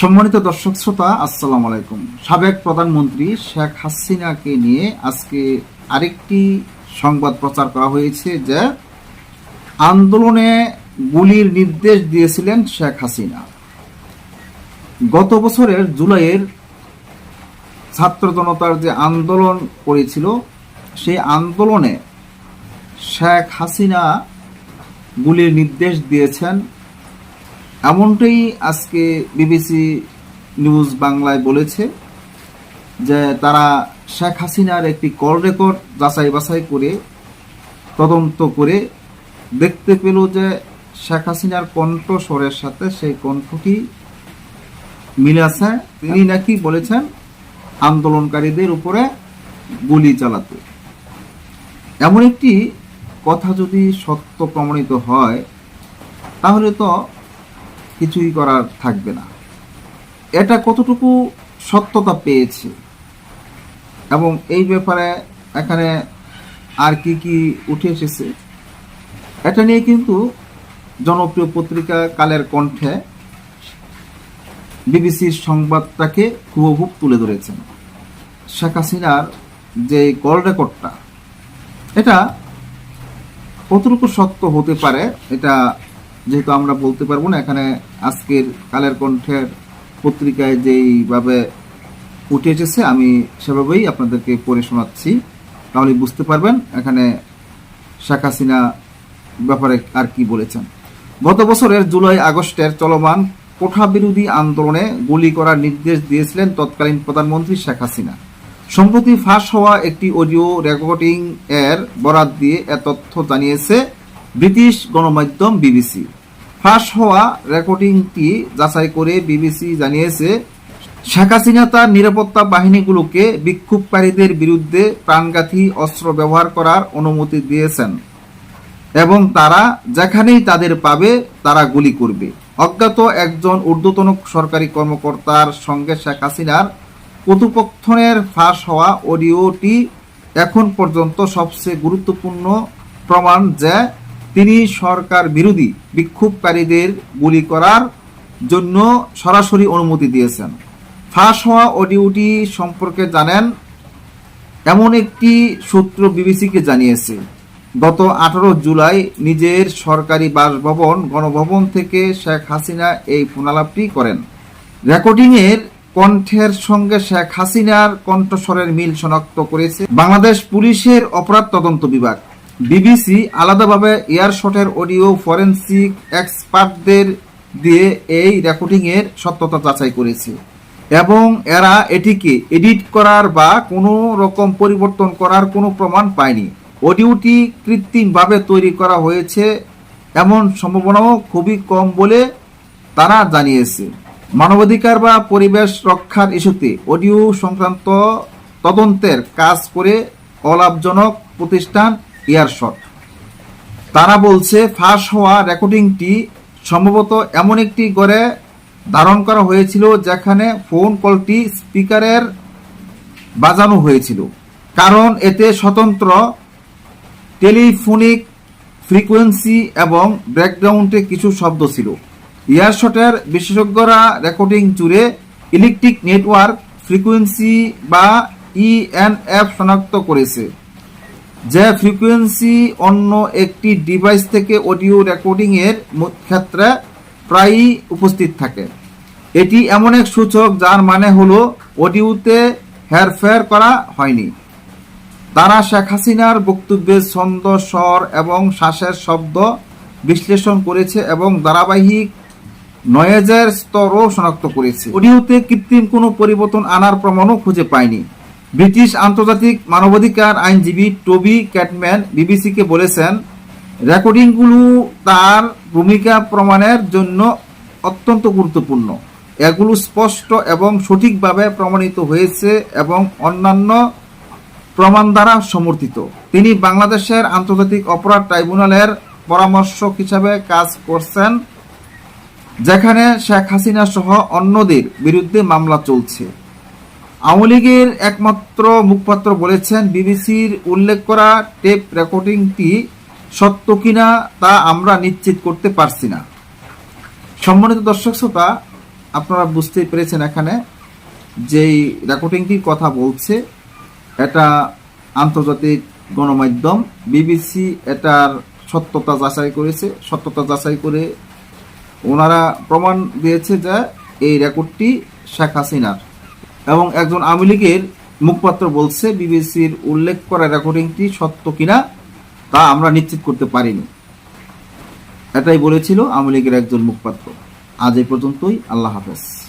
সম্মানিত দর্শক শ্রোতা, আসসালাম আলাইকুম। সাবেক প্রধানমন্ত্রী শেখ হাসিনাকে নিয়ে আজকে আরেকটি সংবাদ প্রচার করা হয়েছে যে আন্দোলনে গুলির নির্দেশ দিয়েছিলেন শেখ হাসিনা। গত বছরের জুলাইয়ের ছাত্র জনতার যে আন্দোলন করেছিল, সেই আন্দোলনে শেখ হাসিনা গুলির নির্দেশ দিয়েছেন এমনটাই আজকে বিবিসি নিউজ বাংলায় বলেছে যে তারা শেখ হাসিনার একটি কল রেকর্ড যাচাই বাছাই করে তদন্ত করে দেখতে পেল যে শেখ হাসিনার কণ্ঠস্বরের সাথে সেই কণ্ঠটি মিলে আছে। তিনি নাকি বলেছেন, আন্দোলনকারীদের উপরে গুলি চালাতে। এমন একটি কথা যদি সত্য প্রমাণিত হয়, তাহলে তো কিছুই করার থাকবে না। এটা কতটুকু সত্যতা পেয়েছে? এবং এই ব্যাপারে এখানে আর কি কি উঠে এসেছে? এটা নিয়ে কিন্তু জনপ্রিয় পত্রিকা কালের কণ্ঠে বিবিসির সংবাদটাকে হুবহুব তুলে ধরেছেন। শেখ হাসিনার যে কল রেকর্ডটা এটা কতটুকু সত্য হতে পারে, এটা যেহেতু আমরা বলতে পারব না, এখানে আজকের কালের কণ্ঠের পত্রিকায় যেইভাবে উঠে এসেছে, আমি সেভাবেই আপনাদেরকে পড়ে শোনাচ্ছি। তাহলে বুঝতে পারবেন এখানে শেখ হাসিনা ব্যাপারে আর কি বলেছেন। গত বছরের জুলাই আগস্টের চলমান কোঠা বিরোধী আন্দোলনে গুলি করার নির্দেশ দিয়েছিলেন তৎকালীন প্রধানমন্ত্রী শেখ হাসিনা। সম্প্রতি ফাঁস হওয়া একটি অডিও রেকর্ডিং এর বরাত দিয়ে এ তথ্য জানিয়েছে ব্রিটিশ গণমাধ্যম বিবিসি। ফাঁস হওয়া রেকর্ডিংটি যাচাই করে বিবিসি জানিয়েছে, শেখ হাসিনা তার নিরাপত্তা বাহিনীগুলোকে বিক্ষোভকারীদের বিরুদ্ধে প্রাণঘাতী অস্ত্র ব্যবহার করার অনুমতি দিয়েছেন এবং তারা যেখানেই তাদের পাবে, তারা গুলি করবে। অজ্ঞাত একজন ঊর্ধ্বতন সরকারি কর্মকর্তার সঙ্গে শেখ হাসিনার কতুপক্ষণের ফাঁস হওয়া অডিওটি এখন পর্যন্ত সবচেয়ে গুরুত্বপূর্ণ প্রমাণ যে তিনি সরকার বিরোধী বিক্ষোভকারীদের গুলি করার জন্য সরাসরি অনুমতি দিয়েছেন। ফাঁস হওয়া অডিওটি সম্পর্কে জানেন, এমন একটি সূত্র বিবিসিকে জানিয়েছে। গত আঠারো জুলাই নিজের সরকারি বাসভবন, গণভবন থেকে শেখ হাসিনা এই ফোনালাপটি করেন। রেকর্ডিংয়ের কণ্ঠের সঙ্গে শেখ হাসিনার কণ্ঠস্বরের মিল শনাক্ত করেছে বাংলাদেশ পুলিশের অপরাধ তদন্ত বিভাগ। বিবিসি আলাদাভাবে এয়ারশটের অডিও ফরেনসিক এক্সপার্টদের দিয়ে এই রেকর্ডিংয়ের সত্যতা যাচাই করেছে। এবং এরা এটিকে এডিট করার বা কোনো রকম পরিবর্তন করার কোনো প্রমাণ পায়নি। অডিওটি কৃত্রিমভাবে তৈরি করা হয়েছে এমন সম্ভাবনাও খুবই কম বলে তারা জানিয়েছে। মানবাধিকার বা পরিবেশ রক্ষার ইস্যুতে অডিও সংক্রান্ত তদন্তের কাজ করে অলাভজনক প্রতিষ্ঠান এয়ারশট তারা বলছে, ফাঁস হওয়া রেকর্ডিংটি সম্ভবত এমন একটি গড়ে ধারণ করা হয়েছিল যেখানে ফোন কলটি স্পিকারের বাজানো হয়েছিল। কারণ এতে স্বতন্ত্র টেলিফোনিক ফ্রিকোয়েন্সি এবং ব্যাকগ্রাউন্ডে কিছু শব্দ ছিল। এয়ারশটের বিশেষজ্ঞরা রেকর্ডিং জুড়ে ইলেকট্রিক নেটওয়ার্ক ফ্রিকোয়েন্সি বা ইএনএফ শনাক্ত করেছে। যে ফ্রিকোয়েন্সি অন্য একটি ডিভাইস থেকে অডিও রেকর্ডিং এর ক্ষেত্রে প্রায়ই উপস্থিত থাকে। এটি এমন এক সূচক যার মানে হলো অডিওতে হেরফের করা হয়নি। তারা শেখ হাসিনার বক্তব্যের ছন্দ, স্বর এবং শ্বাসের শব্দ বিশ্লেষণ করেছে এবং ধারাবাহিক নয়েজের স্তরও শনাক্ত করেছে। অডিওতে কৃত্রিম কোনো পরিবর্তন আনার প্রমাণও খুঁজে পায়নি। ব্রিটিশ আন্তর্জাতিক মানবাধিকার আইনজীবী টবি ক্যাটম্যান বিবিসিকে বলেছেন, রেকর্ডিংগুলো তার ভূমিকা প্রমাণের জন্য অত্যন্ত গুরুত্বপূর্ণ। এগুলো স্পষ্ট এবং সঠিকভাবে প্রমাণিত হয়েছে এবং অন্যান্য প্রমাণ দ্বারা সমর্থিত। তিনি বাংলাদেশের আন্তর্জাতিক অপরাধ ট্রাইব্যুনালের পরামর্শক হিসাবে কাজ করছেন, যেখানে শেখ হাসিনা সহ অন্যদের বিরুদ্ধে মামলা চলছে। আওয়ামী লীগের একমাত্র মুখপাত্র বলেছেন, বিবিসির উল্লেখ করা টেপ রেকর্ডিংটি সত্য কিনা তা আমরা নিশ্চিত করতে পারছি না। সম্মানিত দর্শক শ্রোতা, আপনারা বুঝতেই পেরেছেন এখানে যেই রেকর্ডিংটির কথা বলছে, এটা আন্তর্জাতিক গণমাধ্যম, বিবিসি এটার সত্যতা যাচাই করেছে। সত্যতা যাচাই করে ওনারা প্রমাণ দিয়েছে যে এই রেকর্ডটি শেখ হাসিনার। এবং একজন আওয়ামী লীগের মুখপাত্র বলছে, বিবিসির উল্লেখ করা রেকর্ডিংটি সত্য কিনা তা আমরা নিশ্চিত করতে পারিনি। এটাই বলেছিল আওয়ামী লীগের একজন মুখপাত্র। আজ এই পর্যন্তই, আল্লাহ হাফেজ।